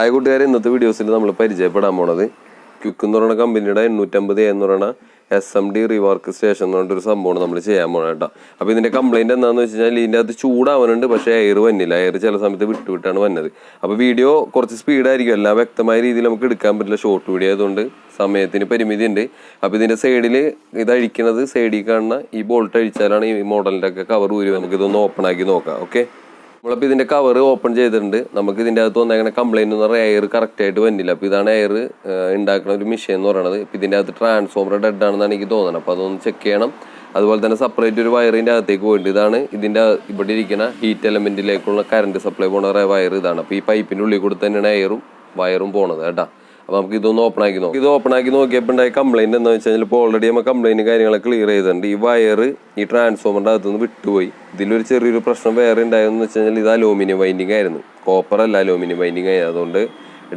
Hi കൂട്ടുകാരെ ഇന്നത്തെ വീഡിയോസിൽ നമ്മൾ പരിചയപ്പെടാൻ പോണത് ക്യുക്ക് എന്ന് പറയുന്ന കമ്പനിയുടെ എണ്ണൂറ്റമ്പത് എന്ന് പറയുന്ന എസ് എം ഡി റിവർക്ക് സ്റ്റേഷൻ എന്ന് പറഞ്ഞിട്ടൊരു സംഭവമാണ് നമ്മൾ ചെയ്യാൻ പോണത് കേട്ടോ. അപ്പോൾ ഇതിന്റെ കംപ്ലൈന്റ് എന്താണെന്ന് വെച്ച് കഴിഞ്ഞാൽ ഇതിന്റെ അകത്ത് ചൂടാവുന്നുണ്ട് പക്ഷേ എയർ വന്നില്ല. എയർ ചില സമയത്ത് വിട്ടു വിട്ടാണ് വന്നത്. അപ്പോൾ വീഡിയോ കുറച്ച് സ്പീഡായിരിക്കും എല്ലാം വ്യക്തമായ രീതിയിൽ നമുക്ക് എടുക്കാൻ പറ്റില്ല. ഷോർട്ട് വീഡിയോ ആയതുകൊണ്ട് സമയത്തിന് പരിമിതി ഉണ്ട് അപ്പോൾ ഇതിന്റെ സൈഡിൽ ഇത് അഴിക്കുന്നത് സൈഡിൽ കാണുന്ന ഈ ബോൾട്ട് അഴിച്ചാലാണ് ഈ മോഡലിന്റെ ഒക്കെ കവർ ഊരി നമുക്ക് ഇതൊന്ന് ഓപ്പൺ ആക്കി നോക്കാം. ഓക്കെ നമ്മളിപ്പോൾ ഇതിന്റെ കവർ ഓപ്പൺ ചെയ്തിട്ടുണ്ട്. നമുക്ക് ഇതിന്റെ അകത്ത് വന്നേക്കുന്ന കംപ്ലൈന്റ് എന്ന് പറഞ്ഞാൽ എയർ കറക്റ്റായിട്ട് വന്നില്ല. അപ്പോൾ ഇതാണ് എയർ ഉണ്ടാക്കുന്ന ഒരു മെഷീൻ എന്ന് പറയുന്നത് ഇപ്പം ഇതിന്റെ അകത്ത് ട്രാൻസ്ഫോമർ ഡെഡ് ആണെന്നാണ് എനിക്ക് തോന്നുന്നത് അപ്പോൾ അതൊന്ന് ചെക്ക് ചെയ്യണം. അതുപോലെ തന്നെ സെപ്പറേറ്റ് ഒരു വയറിന്റെ അകത്തേക്ക് പോയിട്ട് ഇതാണ് ഇതിന്റെ ഇവിടെ ഇരിക്കുന്ന ഹീറ്റ് എലമെന്റിലേക്കുള്ള കറണ്ട് സപ്ലൈ പോണ വയർ ഇതാണ്. അപ്പോൾ ഈ പൈപ്പിന്റെ ഉള്ളിൽ കൂടെ തന്നെയാണ് എയറും വയറും പോണത് കേട്ടാ. അപ്പോൾ നമുക്ക് ഇതൊന്ന് ഓപ്പൺ ആക്കി നോക്കാം. ഇത് ഓപ്പൺ ആക്കി നോക്കിയപ്പോൾ ഉണ്ടായ കംപ്ലൈന്റ് എന്താ വെച്ച് കഴിഞ്ഞാൽ ഇപ്പോൾ ഓൾറെഡി നമ്മൾ കംപ്ലൈന്റ് കാര്യങ്ങളൊക്കെ ക്ലിയർ ചെയ്തിട്ടുണ്ട്. ഈ വയർ ഈ ട്രാൻസ്ഫോമറിന്റെ അകത്തുനിന്ന് വിട്ടുപോയി. ഇതിലൊരു ചെറിയൊരു പ്രശ്നം വേറെ ഉണ്ടായതെന്ന് വെച്ച് കഴിഞ്ഞാൽ ഇത് അലൂമിനിയം വൈൻഡിങ് ആയിരുന്നു. കോപ്പർ അല്ല അലൂമിനിയം വൈൻഡിങ് ആയിരുന്നു അതുകൊണ്ട്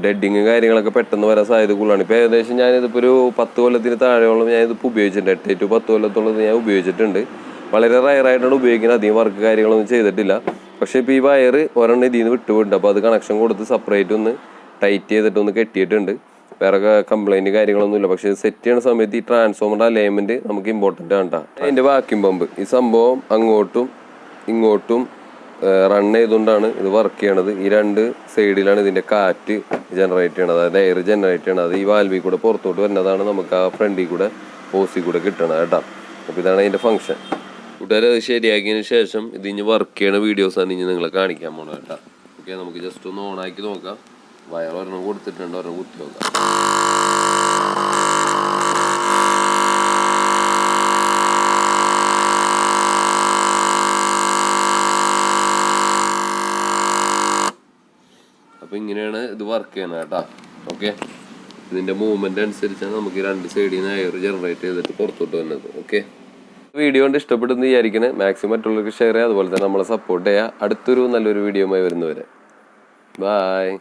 ഡെഡിങ് കാര്യങ്ങളൊക്കെ പെട്ടെന്ന് വരാൻ സാധ്യത കൂടുതലാണ്. ഇപ്പോൾ ഏകദേശം ഞാനിതിപ്പോൾ ഒരു പത്ത് കൊല്ലത്തിന് താഴെയോളം ഞാൻ ഇതിപ്പോൾ ഉപയോഗിച്ചിട്ടുണ്ട്. എട്ട് ടു പത്ത് കൊല്ലത്തോളം ഞാൻ ഉപയോഗിച്ചിട്ടുണ്ട്. വളരെ റയറായിട്ടാണ് ഉപയോഗിക്കുന്നത്. അധികം വർക്ക് കാര്യങ്ങളൊന്നും ചെയ്തിട്ടില്ല. പക്ഷേ ഇപ്പോൾ ഈ വയർ ഒരെണ്ണം ഇതിൽ നിന്ന് വിട്ടുപോയിട്ടുണ്ട്. അപ്പോൾ അത് കണക്ഷൻ കൊടുത്ത് സെപ്പറേറ്റ് ഒന്ന് ടൈറ്റ് ചെയ്തിട്ടൊന്ന് കെട്ടിയിട്ടുണ്ട്. വേറെ കംപ്ലൈന്റ് കാര്യങ്ങളൊന്നുമില്ല. പക്ഷെ സെറ്റ് ചെയ്യുന്ന സമയത്ത് ഈ ട്രാൻസ്ഫോമറിന്റെ അലൈൻമെന്റ് നമുക്ക് ഇമ്പോർട്ടന്റ് ആണ്. അതിന്റെ വാക്യൂം പമ്പ് ഈ സംഭവം അങ്ങോട്ടും ഇങ്ങോട്ടും റൺ ചെയ്തുകൊണ്ടാണ് ഇത് വർക്ക് ചെയ്യണത്. ഈ രണ്ട് സൈഡിലാണ് ഇതിന്റെ കാറ്റ് ജനറേറ്റ് ചെയ്യണത്. അതായത് എയർ ജനറേറ്റ് ചെയ്യണത്. ഈ വാൽവിൽ കൂടെ പുറത്തോട്ട് വരുന്നതാണ് നമുക്ക് ആ ഫ്രണ്ടിൽ കൂടെ ഓസിൽ കൂടെ കിട്ടണത് കേട്ടോ അപ്പോൾ ഇതാണ് അതിന്റെ ഫംഗ്ഷൻ കൂട്ടുകാരെ അത് ശരിയാക്കിയതിന് ശേഷം ഇത് ഇനി വർക്ക് ചെയ്യണ വീഡിയോസാണ് ഇനി നിങ്ങളെ കാണിക്കാൻ പോണത് കേട്ടോ ഓക്കെ നമുക്ക് ജസ്റ്റ് ഒന്ന് ഓണാക്കി നോക്കാം. ഒരെണ്ണം കൊടുത്തിട്ടുണ്ട് ഒരെണ്ണം കുത്തി നോക്കാം അപ്പൊ ഇങ്ങനെയാണ് ഇത് വർക്ക് ചെയ്യുന്നത് കേട്ടാ. ഓക്കെ ഇതിന്റെ മൂവ്മെന്റ് അനുസരിച്ചാണ് നമുക്ക് രണ്ട് സൈഡിൽ നിന്ന് എയർ ജനറേറ്റ് ചെയ്തിട്ട് പുറത്തോട്ട് വരുന്നത് ഓക്കെ വീഡിയോ കൊണ്ട് ഇഷ്ടപ്പെടുന്ന വിചാരിക്കണേ. മാക്സിമം മറ്റുള്ളവർക്ക് ഷെയർ ചെയ്യുക. അതുപോലെ തന്നെ നമ്മളെ സപ്പോർട്ട് ചെയ്യുക. അടുത്തൊരു നല്ലൊരു വീഡിയോ വീഡിയോയുമായി വരുന്നവരെ. ബായ്